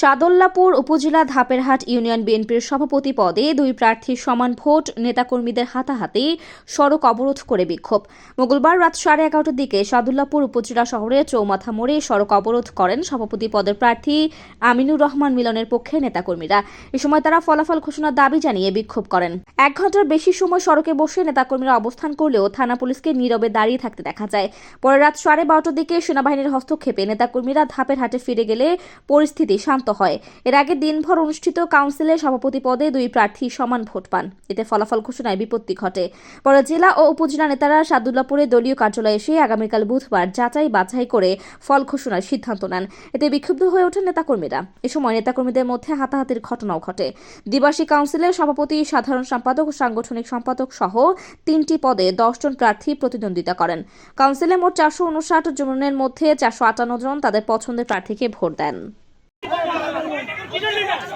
সাদল্লাপুর উপজেলা ধাপেরহাট ইউনিয়ন বিএনপির সভাপতি পদে দুই প্রার্থীর সমান ভোট নেতাকর্মীদের হাতাহাতি সড়ক অবরোধ করে বিক্ষোভ। মঙ্গলবার রাত সাড়ে এগারোটার দিকে সাদুল্লাপুর উপজেলা শহরে চৌমাথা মোড়ে সড়ক অবরোধ করেন সভাপতি পদের প্রার্থী আমিনুর রহমান মিলনের পক্ষে নেতাকর্মীরা। এ সময় তারা ফলাফল ঘোষণার দাবি জানিয়ে বিক্ষোভ করেন। এক ঘণ্টার বেশি সময় সড়কে বসে নেতাকর্মীরা অবস্থান করলেও থানা পুলিশকে নীরবে দাঁড়িয়ে থাকতে দেখা যায়। পরে রাত সাড়ে বারোটার দিকে সেনাবাহিনীর হস্তক্ষেপে নেতাকর্মীরা ধাপের হাটে ফিরে গেলে পরিস্থিতি শান্ত হয়। এর আগে দিনভর অনুষ্ঠিত কাউন্সিলের সভাপতি পদে দুই প্রার্থী সমান ভোট পান। এতে ফলাফল ঘোষণায় বিপত্তি ঘটে। পরে জেলা ও উপজেলা নেতারা সাদুল্লাপুরে দলীয় কার্যালয়ে এসে আগামীকাল বুধবার যাচাই বাছাই করে ফল ঘোষণার সিদ্ধান্ত নেন। এতে বিক্ষুব্ধ হয়ে ওঠেন নেতাকর্মীরা। এ সময় নেতাকর্মীদের মধ্যে হাতাহাতির ঘটনাও ঘটে। দ্বিবার্ষিক কাউন্সিলের সভাপতি, সাধারণ সম্পাদক ও সাংগঠনিক সম্পাদক সহ তিনটি পদে দশজন প্রার্থী প্রতিদ্বন্দ্বিতা করেন। কাউন্সিলে মোট চারশো উনষাট জনের মধ্যে চারশো আটান্ন জন তাদের পছন্দের প্রার্থীকে ভোট দেন। কিসের লিডারি